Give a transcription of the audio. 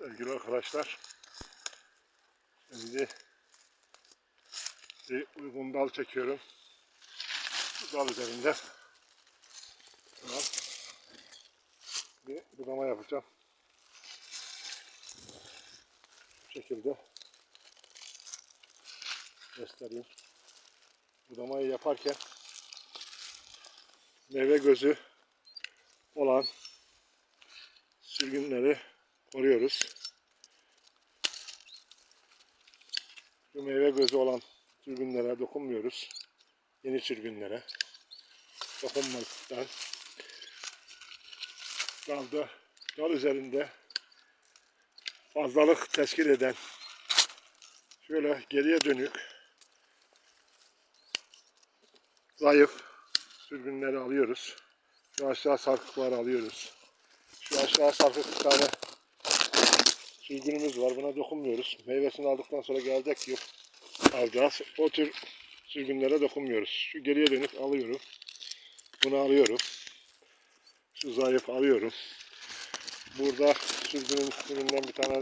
Sevgili arkadaşlar. Şimdi bir uygun dal çekiyorum. Bu dal üzerinde bir budama yapacağım. Bu şekilde göstereyim. Budamayı yaparken meyve gözü olan sürgünleri koruyoruz. Şu meyve gözü olan sürgünlere dokunmuyoruz. Yeni sürgünlere dokunmaktan dalda dal üzerinde fazlalık teşkil eden şöyle geriye dönük zayıf sürgünleri alıyoruz. Şu aşağı sarkıkları alıyoruz. Şu aşağı sarkık bir tane sürgünümüz var. Buna dokunmuyoruz. Meyvesini aldıktan sonra gelecek yıl alacağız. O tür sürgünlere dokunmuyoruz. Şu geriye dönük alıyorum. Bunu alıyorum. Şu zayıf alıyorum. Burada sürgünün üstünden bir tane daha